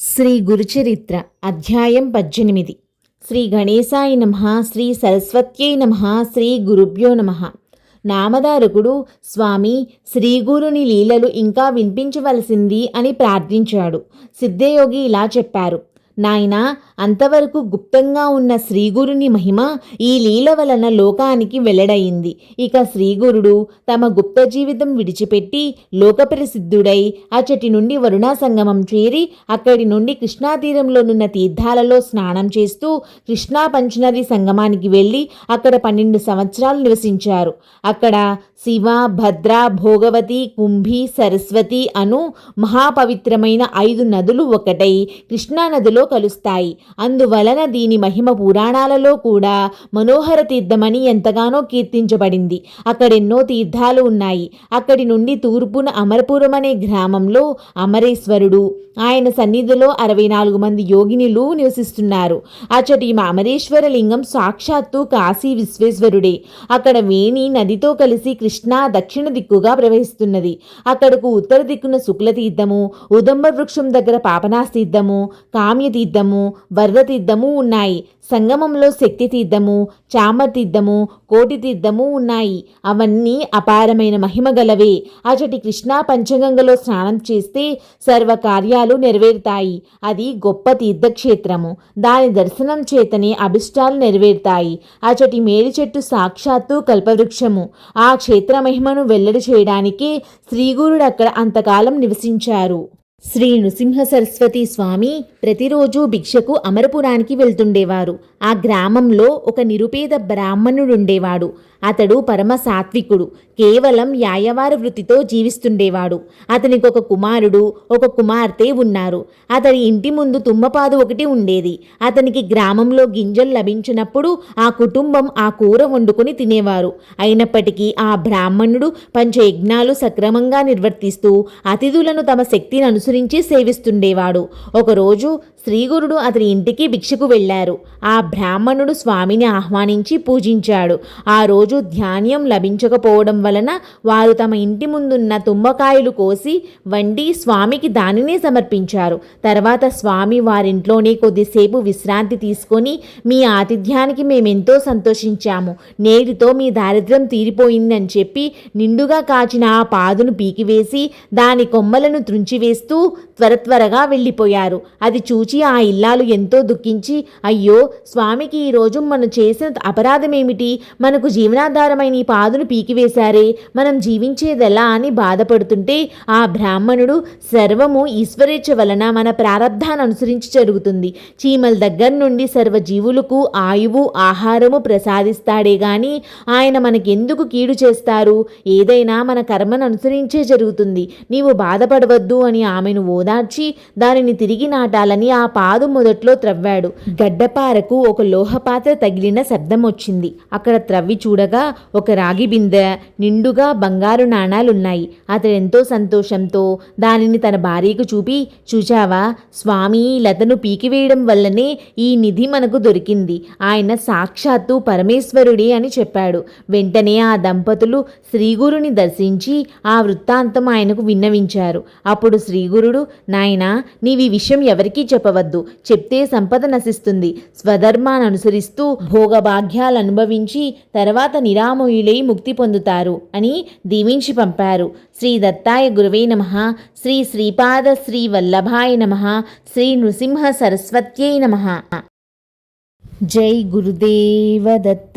శ్రీ గురుచరిత్ర అధ్యాయం పద్దెనిమిది. శ్రీ గణేశాయ నమ శ్రీ సరస్వత్యై నమ శ్రీ గురుభ్యో నమ. నామదారకుడు స్వామి శ్రీగురుని లీలలు ఇంకా వినిపించవలసింది అని ప్రార్థించాడు. సిద్ధయోగి ఇలా చెప్పారు. నాయనా అంతవరకు గుప్తంగా ఉన్న శ్రీగురుని మహిమ ఈ లీల వలన లోకానికి వెల్లడయింది. ఇక శ్రీగురుడు తమ గుప్త జీవితం విడిచిపెట్టి లోకప్రసిద్ధుడై అచటి నుండి వరుణా సంగమం చేరి అక్కడి నుండి కృష్ణా తీరంలోనున్న తీర్థాలలో స్నానం చేస్తూ కృష్ణా పంచనది సంగమానికి వెళ్ళి అక్కడ పన్నెండు సంవత్సరాలు నివసించారు. అక్కడ శివ భద్ర భోగవతి కుంభి సరస్వతి అను మహాపవిత్రమైన ఐదు నదులు ఒకటై కృష్ణా నదిలో కలుస్తాయి. అందువలన దీని మహిమ పురాణాలలో కూడా మనోహర తీర్థమని ఎంతగానో కీర్తించబడింది. అక్కడెన్నో తీర్థాలు ఉన్నాయి. అక్కడి నుండి తూర్పున అమరపురం అనే గ్రామంలో అమరేశ్వరుడు ఆయన సన్నిధిలో అరవై నాలుగు మంది యోగినిలు నివసిస్తున్నారు. అచ్చటి అమరేశ్వర లింగం సాక్షాత్తు కాశీ విశ్వేశ్వరుడే. అక్కడ వేణి నదితో కలిసి కృష్ణా దక్షిణ దిక్కుగా ప్రవహిస్తున్నది. అక్కడకు ఉత్తర దిక్కున శుక్ల తీర్థము ఉదంబ వృక్షం దగ్గర పాపనాస్తీర్థము కామ్య తీర్థము వరద తీర్థము ఉన్నాయి. సంగమంలో శక్తి తీర్థము చామ తీర్థము కోటి తీర్థము ఉన్నాయి. అవన్నీ అపారమైన మహిమ గలవే. అచటి కృష్ణా పంచగంగలో స్నానం చేస్తే సర్వ కార్యాలు నెరవేరుతాయి. అది గొప్ప తీర్థక్షేత్రము. దాని దర్శనం చేతనే అభిష్టాలు నెరవేరుతాయి. అచటి మేడి చెట్టు సాక్షాత్తు కల్పవృక్షము. ఆ క్షేత్ర మహిమను వెల్లడి చేయడానికి శ్రీగురుడు అక్కడ అంతకాలం నివసించారు. శ్రీ నృసింహ సరస్వతి స్వామి ప్రతిరోజు భిక్షకు అమరపురానికి వెళ్తుండేవారు. ఆ గ్రామంలో ఒక నిరుపేద బ్రాహ్మణుడుండేవాడు. అతడు పరమ సాత్వికుడు కేవలం యాయవార వృత్తితో జీవిస్తుండేవాడు. అతనికి ఒక కుమారుడు ఒక కుమార్తె ఉన్నారు. అతని ఇంటి ముందు తుమ్మపాదు ఒకటి ఉండేది. అతనికి గ్రామంలో గింజలు లభించినప్పుడు ఆ కుటుంబం ఆ కూర వండుకొని తినేవారు. అయినప్పటికీ ఆ బ్రాహ్మణుడు పంచయజ్ఞాలు సక్రమంగా నిర్వర్తిస్తూ అతిథులను తమ శక్తిని అనుసరించి సేవిస్తుండేవాడు. ఒకరోజు శ్రీగురుడు అతని ఇంటికి భిక్షకు వెళ్ళారు. ఆ బ్రాహ్మణుడు స్వామిని ఆహ్వానించి పూజించాడు. ఆ రోజు రోజు ధాన్యం లభించకపోవడం వలన వారు తమ ఇంటి ముందున్న తుమ్మకాయలు కోసి వండి స్వామికి దానినే సమర్పించారు. తర్వాత స్వామి వారింట్లోనే కొద్దిసేపు విశ్రాంతి తీసుకొని మీ ఆతిథ్యానికి మేమెంతో సంతోషించాము. నేటితో మీ దారిద్ర్యం తీరిపోయిందని చెప్పి నిండుగా కాచిన ఆ పాదును పీకివేసి దాని కొమ్మలను త్రుంచివేస్తూ త్వర త్వరగా వెళ్ళిపోయారు. అది చూచి ఆ ఇల్లాలు ఎంతో దుఃఖించి అయ్యో స్వామికి ఈరోజు మనం చేసిన అపరాధమేమిటి? మనకు జీవనాధారమైన ఈ పాదును పీకివేశారే. మనం జీవించేదెలా అని బాధపడుతుంటే ఆ బ్రాహ్మణుడు సర్వము ఈశ్వరేచ్ఛ వలన మన ప్రారంధాన్ని అనుసరించి జరుగుతుంది. చీమల దగ్గర నుండి సర్వ జీవులకు ఆయువు ఆహారము ప్రసాదిస్తాడే గాని ఆయన మనకెందుకు కీడు చేస్తారు? ఏదైనా మన కర్మను అనుసరించే జరుగుతుంది. నీవు బాధపడవద్దు అని ఆమెను ఓదార్చి దానిని తిరిగి నాటాలని ఆ పాదు మొదట్లో త్రవ్వాడు. గడ్డపారకు ఒక లోహపాత్ర తగిలిన శబ్దం వచ్చింది. అక్కడ త్రవ్వి చూడగా ఒక రాగి బిందె నిండుగా బంగారు నాణాలున్నాయి. అతడెంతో సంతోషంతో దానిని తన భార్యకు చూపి చూచావా స్వామి లతను పీకివేయడం వల్లనే ఈ నిధి మనకు దొరికింది. ఆయన సాక్షాత్తు పరమేశ్వరుడే అని చెప్పాడు. వెంటనే ఆ దంపతులు శ్రీగురుని దర్శించి ఆ వృత్తాంతం ఆయనకు విన్నవించారు. అప్పుడు శ్రీగురుడు నాయనా నీవి విషయం ఎవరికీ చెప్పవద్దు. చెప్తే సంపద నశిస్తుంది. స్వధర్మాన్ని అనుసరిస్తూ భోగభాగ్యాలు అనుభవించి తర్వాత నిరామయులై ముక్తి పొందుతారు అని దీవించి పంపారు. శ్రీ దత్తాయ గురువే నమ. శ్రీ శ్రీపాద శ్రీ వల్లభాయ నమ. శ్రీ నృసింహ సరస్వత్యై నమ. జై గురుదేవ దత్త.